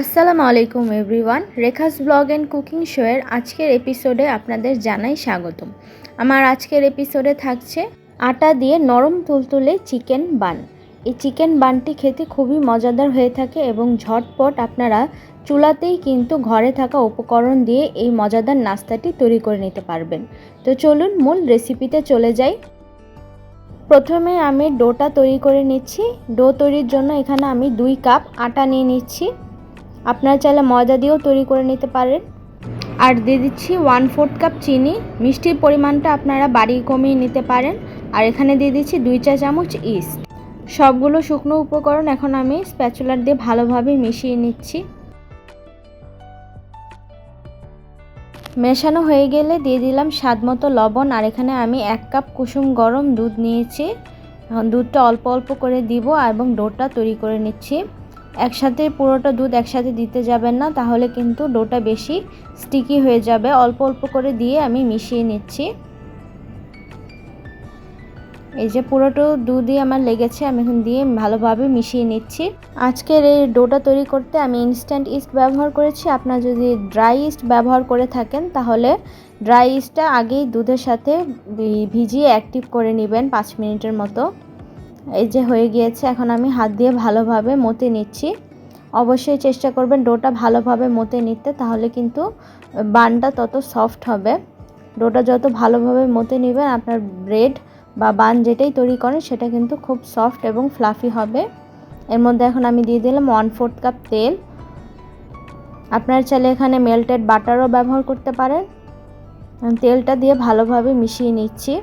আসসালামু আলাইকুম everyone, Rekha's blog and cooking শোয়ের আজকের এপিসোডে আপনাদের জানাই স্বাগতম। আমার আজকের এপিসোডে থাকছে আটা দিয়ে নরম তুলতুলে চিকেন বান। এই চিকেন বানটি খেতে খুবই মজাদার হয়ে থাকে এবং ঝটপট আপনারা চুলাতেই কিন্তু ঘরে থাকা উপকরণ দিয়ে এই মজাদার নাস্তাটি তৈরি করে নিতে পারবেন। তো চলুন মূল রেসিপিতে চলে যাই। প্রথমে আমি ডোটা তৈরি করে নিচ্ছি। ডো তৈরির জন্য এখানে আমি দুই কাপ আটা নিয়ে নিচ্ছি। আপনারা চাইলে ময়দা দিয়েও তৈরি করে নিতে পারেন। আর দিয়ে দিচ্ছি ওয়ান ফোর্থ কাপ চিনি। মিষ্টির পরিমাণটা আপনারা বাড়ি কমিয়ে নিতে পারেন। আর এখানে দিয়ে দিচ্ছি দুই চা চামচ ইস্ট সবগুলো শুকনো উপকরণ এখন আমি স্প্যাচুলার দিয়ে ভালোভাবে মিশিয়ে নিচ্ছি। মেশানো হয়ে গেলে দিয়ে দিলাম স্বাদ মতো লবণ। আর এখানে আমি এক কাপ কুসুম গরম দুধ নিয়েছি। দুধটা অল্প অল্প করে দিব এবং ডোটা তৈরি করে নিচ্ছি। একসাথে পুরোটা দুধ একসাথে দিতে যাবেন না, তাহলে কিন্তু ডোটা বেশি স্টিকি হয়ে যাবে। অল্প অল্প করে দিয়ে আমি মিশিয়ে নিচ্ছি। এই যে পুরোটা দুধই আমার লেগেছে, আমি এখন দিয়ে ভালোভাবে মিশিয়ে নিচ্ছি। আজকের এই ডোটা তৈরি করতে আমি ইনস্ট্যান্ট ইস্ট ব্যবহার করেছি। আপনার যদি ড্রাই ইস্ট ব্যবহার করে থাকেন, তাহলে ড্রাই ইস্টটা আগেই দুধের সাথে ভিজিয়ে অ্যাক্টিভ করে নেবেন পাঁচ মিনিটের মতো। এই যে হয়ে গিয়েছে, এখন আমি হাত দিয়ে ভালোভাবে মতে নিচ্ছি। অবশ্যই চেষ্টা করবেন ডোটা ভালোভাবে মতে নিতে, তাহলে কিন্তু বানটা তত সফট হবে। ডোটা যত ভালোভাবে মতে নেবেন, আপনার ব্রেড বা বান যেটাই তৈরি করেন, সেটা কিন্তু খুব সফট এবং ফ্লাফি হবে। এর মধ্যে এখন আমি দিয়ে দিলাম ওয়ান ফোর্থ কাপ তেল। আপনার চাইলে এখানে মেল্টেড বাটারও ব্যবহার করতে পারেন। তেলটা দিয়ে ভালোভাবে মিশিয়ে নিচ্ছি।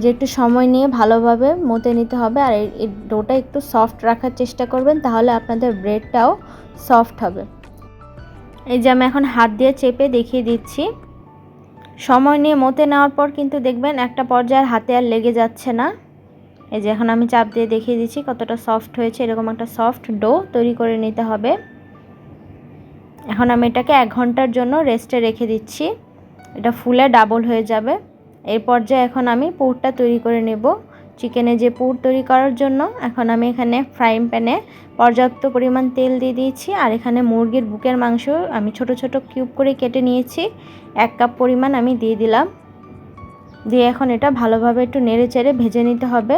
যে একটু সময় নিয়ে ভালোভাবে মতে নিতে হবে আর এই ডোটা একটু সফট রাখার চেষ্টা করবেন, তাহলে আপনাদের ব্রেডটাও সফট হবে। এই যে আমি এখন হাত দিয়ে চেপে দেখিয়ে দিচ্ছি। সময় নিয়ে মতে নেওয়ার পর কিন্তু দেখবেন একটা পর্যায়ের হাতে আর লেগে যাচ্ছে না। এই যে এখন আমি চাপ দিয়ে দেখিয়ে দিচ্ছি কতটা সফট হয়েছে, এরকম একটা সফট ডো তৈরি করে নিতে হবে। এখন আমি এটাকে এক ঘণ্টার জন্য রেস্টে রেখে দিচ্ছি। এটা ফুলে ডাবল হয়ে যাবে। এই পর্যায়ে এখন আমি পুরটা তৈরি করে নেব। চিকেনে যে পুর তৈরি করার জন্য এখন আমি এখানে ফ্রাইং প্যানে পর্যাপ্ত পরিমাণ তেল দিয়ে দিয়েছি আর এখানে মুরগির বুকের মাংস আমি ছোট ছোট কিউব করে কেটে নিয়েছি। এক কাপ পরিমাণ আমি দিয়ে দিলাম। দিয়ে এখন এটা ভালোভাবে একটু নেড়ে চেড়ে ভেজে নিতে হবে।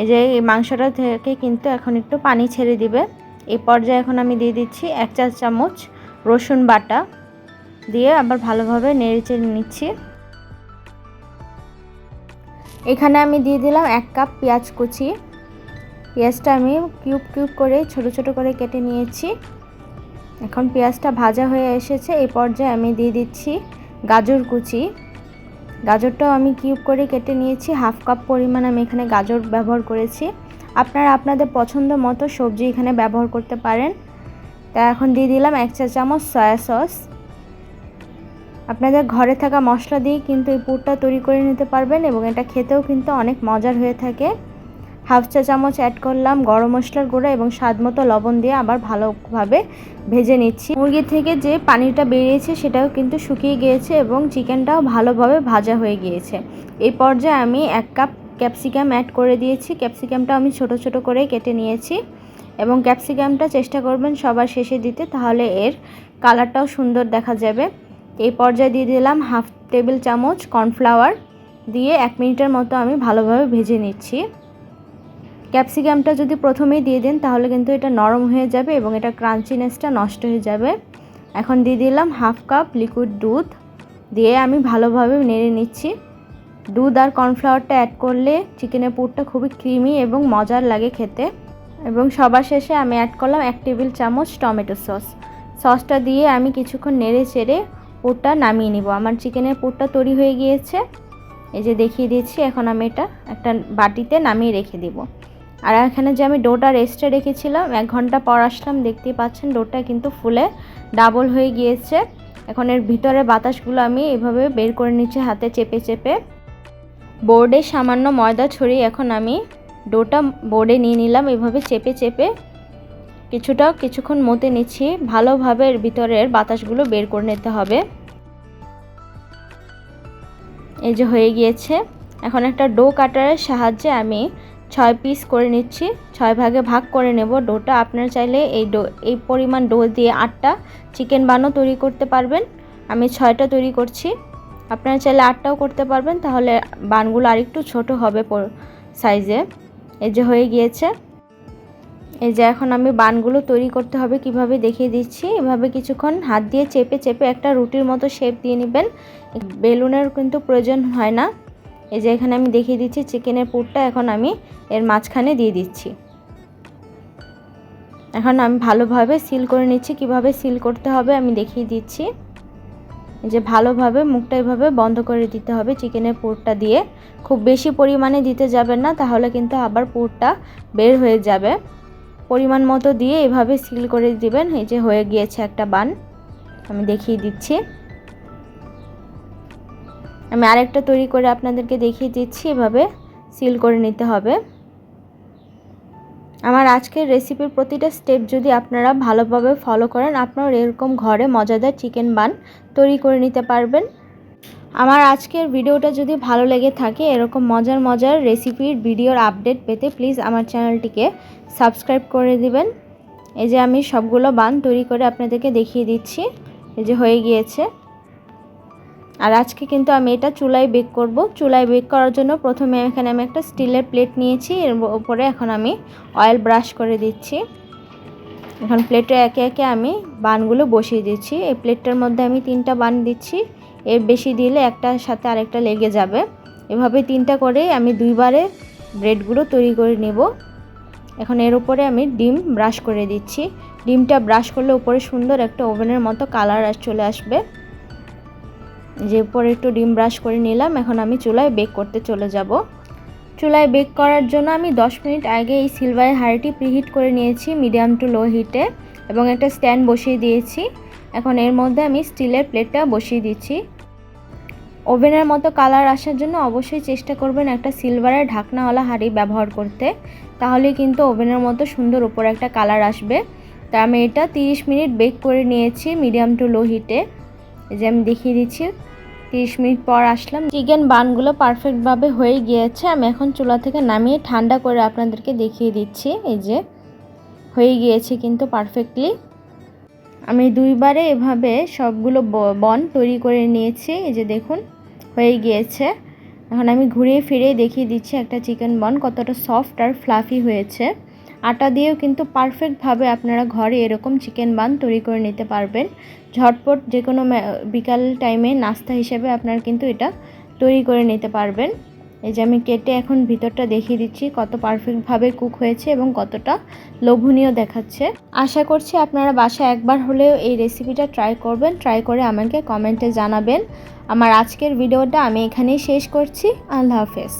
এই যে এই মাংসটা থেকে কিন্তু এখন একটু পানি ছেড়ে দিবে। এই পর্যায়ে এখন আমি দিয়ে দিচ্ছি এক চা চামচ রসুন বাটা। দিয়ে আবার ভালোভাবে নেড়ে চেড়ে নিচ্ছি। এখানে আমি দিয়ে দিলাম এক কাপ পেঁয়াজ কুচি। পেঁয়াজটা আমি কিউব কিউব করে, ছোট ছোট করে কেটে নিয়েছি। এখন পেঁয়াজটা ভাজা হয়ে এসেছে, এই পর্যায়ে আমি দিয়ে দিচ্ছি গাজর কুচি। গাজরটাও আমি কিউব করে কেটে নিয়েছি, হাফ কাপ পরিমাণ আমি এখানে গাজর ব্যবহার করেছি। আপনারা আপনাদের পছন্দ মতো সবজি এখানে ব্যবহার করতে পারেন। তা এখন দিয়ে দিলাম এক চা চামচ সয়া সস। আপনাদের ঘরে থাকা মশলা দিয়ে কিন্তু এই পুরটা তৈরি করে নিতে পারবেন এবং এটা খেতেও কিন্তু অনেক মজার হয়ে থাকে। হাফ চা চামচ অ্যাড করলাম গরম মশলার গুঁড়ো এবং স্বাদ মতো লবণ দিয়ে আবার ভালোভাবে ভেজে নিচ্ছি। মুরগি থেকে যে পানিটা বেরিয়েছে সেটাও কিন্তু শুকিয়ে গিয়েছে এবং চিকেনটাও ভালোভাবে ভাজা হয়ে গিয়েছে। এই পর্যায়ে আমি এক কাপ ক্যাপসিকাম অ্যাড করে দিয়েছি। ক্যাপসিকামটা আমি ছোট ছোট করে কেটে নিয়েছি এবং ক্যাপসিকামটা চেষ্টা করবেন সবার শেষে দিতে, তাহলে এর কালারটাও সুন্দর দেখা যাবে। এই পর্যায়ে দিয়ে দিলাম হাফ টেবিল চামচ কর্নফ্লাওয়ার দিয়ে এক মিনিটের মতো আমি ভালোভাবে ভেজে নিচ্ছি। ক্যাপসিকামটা যদি প্রথমেই দিয়ে দেন তাহলে কিন্তু এটা নরম হয়ে যাবে এবং এটা ক্রাঞ্চিনেসটা নষ্ট হয়ে যাবে। এখন দিয়ে দিলাম হাফ কাপ লিকুইড দুধ দিয়ে আমি ভালোভাবে নেড়ে নিচ্ছি। দুধ আর কর্নফ্লাওয়ারটা অ্যাড করলে চিকেনের পুরটা খুবই ক্রিমি এবং মজার লাগে খেতে। এবং সবার শেষে আমি অ্যাড করলাম এক টেবিল চামচ টমেটো সস। সসটা দিয়ে আমি কিছুক্ষণ নেড়ে চেড়ে পুরটা নামিয়ে নিব। আমার চিকেনের পুরটা তৈরি হয়ে গিয়েছে। এই যে দেখিয়ে দিচ্ছি এখন আমি এটা একটা বাটিতে নামিয়ে রেখে দিব। আর এখানে যে আমি ডোটা রেস্টে রেখেছিলাম, এক ঘণ্টা পর আসলাম, দেখতেই পাচ্ছেন ডোটা কিন্তু ফুলে ডাবল হয়ে গিয়েছে। এখন এর ভিতরে বাতাসগুলো আমি এভাবে বের করে নিচ্ছি, হাতে চেপে চেপে। বোর্ডে সামান্য ময়দা ছড়িয়ে এখন আমি ডোটা বোর্ডে নিয়ে নিলাম, এভাবে চেপে চেপে। কিছুটা কিছুক্ষণ মতে নিচ্ছি, ভালোভাবে ভিতরের বাতাসগুলো বের করে নিতে হবে। এই যে হয়ে গিয়েছে। এখন একটা ডো কাটারের সাহায্যে আমি ছয় পিস করে নিচ্ছি, ছয় ভাগে ভাগ করে নেব। ডোটা আপনার চাইলে এই ডো, এই পরিমাণ ডো দিয়ে আটটা চিকেন বানও তৈরি করতে পারবেন। আমি ছয়টা তৈরি করছি। আপনারা চাইলে আটটাও করতে পারবেন, তাহলে বানগুলো আরেকটু ছোট হবে সাইজে। এই যে হয়ে গিয়েছে। এই যে এখন আমি বানগুলো তৈরি করতে হবে, কীভাবে দেখিয়ে দিচ্ছি। এভাবে কিছুক্ষণ হাত দিয়ে চেপে চেপে একটা রুটির মতো শেপ দিয়ে নেবেন। বেলুনের কিন্তু প্রয়োজন হয় না। এই যে এখানে আমি দেখিয়ে দিচ্ছি চিকেনের পুরটা, এখন আমি এর মাঝখানে দিয়ে দিচ্ছি। এখন আমি ভালোভাবে সিল করে নিচ্ছি, কীভাবে সিল করতে হবে আমি দেখিয়ে দিচ্ছি। যে ভালোভাবে মুখটা এভাবে বন্ধ করে দিতে হবে চিকেনের পুরটা দিয়ে। খুব বেশি পরিমাণে দিতে যাবেন না, তাহলে কিন্তু আবার পুরটা বের হয়ে যাবে। পরিমাণ মতো দিয়ে এভাবে সিল করে দিবেন। এই যে হয়ে গিয়েছে একটা বান। আমি দেখিয়ে দিচ্ছি। আমি আরেকটা তৈরি করে আপনাদেরকে দেখিয়ে দিচ্ছি। এভাবে সিল করে নিতে হবে। আমার আজকের রেসিপির প্রতিটা স্টেপ যদি আপনারা ভালোভাবে ফলো করেন, আপনারা এরকম ঘরে মজাদার চিকেন বান তৈরি করে নিতে পারবেন। আমার আজকের ভিডিওটা যদি ভালো লেগে থাকে, এরকম মজার মজার রেসিপির ভিডিওর আপডেট পেতে প্লিজ আমার চ্যানেলটিকে সাবস্ক্রাইব করে দিবেন। এই যে আমি সবগুলো বান তৈরি করে আপনাদেরকে দেখিয়ে দিচ্ছি, এই যে হয়ে গিয়েছে। আর আজকে কিন্তু আমি এটা চুলায় বেক করব। চুলায় বেক করার জন্য প্রথমে এখানে আমি একটা স্টিলের প্লেট নিয়েছি, এর উপরে এখন আমি অয়েল ব্রাশ করে দিচ্ছি। এখন প্লেটে একে একে আমি বানগুলো বসিয়ে দিচ্ছি। এই প্লেটটার মধ্যে আমি তিনটা বান দিচ্ছি। এর বেশি দিলে একটার সাথে আরেকটা লেগে যাবে। এভাবে তিনটা করে আমি দুইবারে ব্রেডগুলো তৈরি করে নেব। এখন এর উপরে আমি ডিম ব্রাশ করে দিচ্ছি। ডিমটা ব্রাশ করলে উপরে সুন্দর একটা ওভেনের মতো কালার চলে আসবে। যে উপরে একটু ডিম ব্রাশ করে নিলাম, এখন আমি চুলায় বেক করতে চলে যাব। চুলায় বেক করার জন্য আমি 10 মিনিট আগে এই সিলভারের হাঁড়িটি প্রিহিট করে নিয়েছি মিডিয়াম টু লো হিটে এবং একটা স্ট্যান্ড বসিয়ে দিয়েছি। এখন এর মধ্যে আমি স্টিলের প্লেটটা বসিয়ে দিচ্ছি। ওভেনের মতো কালার আসার জন্য অবশ্যই চেষ্টা করবেন একটা সিলভারের ঢাকনাওয়ালা হাঁড়ি ব্যবহার করতে। তাহলে কিন্তু ওভেনের মতো সুন্দর উপরে একটা কালার আসবে। তা আমি এটা 30 মিনিট বেক করে নিয়েছি মিডিয়াম টু লো হিটে। যে আমি দেখিয়ে দিচ্ছি, তিরিশ মিনিট পর আসলাম। চিকেন বানগুলো পারফেক্টভাবে হয়ে গিয়েছে। আমি এখন চুলা থেকে নামিয়ে ঠান্ডা করে আপনাদেরকে দেখিয়ে দিচ্ছি। এই যে, হয়ে গিয়েছে কিন্তু পারফেক্টলি। আমি দুইবারে এভাবে সবগুলো বন তৈরি করে নিয়েছি। এই যে দেখুন, হয়ে গিয়েছে। এখন আমি ঘুরিয়ে ফিরিয়ে দেখিয়ে দিচ্ছি একটা চিকেন বন, কতটা সফট আর ফ্লাফি হয়েছে। আটা দিয়েও কিন্তু পারফেক্টভাবে আপনারা ঘরে এরকম চিকেন বান তৈরি করে নিতে পারবেন। ঝটপট যে কোনো বিকাল টাইমে নাস্তা হিসেবে আপনারা কিন্তু এটা তৈরি করে নিতে পারবেন। এই যে আমি কেটে এখন ভিতরটা দেখিয়ে দিচ্ছি কত পারফেক্টভাবে কুক হয়েছে এবং কতটা লোভনীয় দেখাচ্ছে। আশা করছি আপনারা বাসা একবার হলেও এই রেসিপিটা ট্রাই করবেন। ট্রাই করে আমাকে কমেন্টে জানাবেন। আমার আজকের ভিডিওটা আমি এখানেই শেষ করছি। আল্লাহ হাফেজ।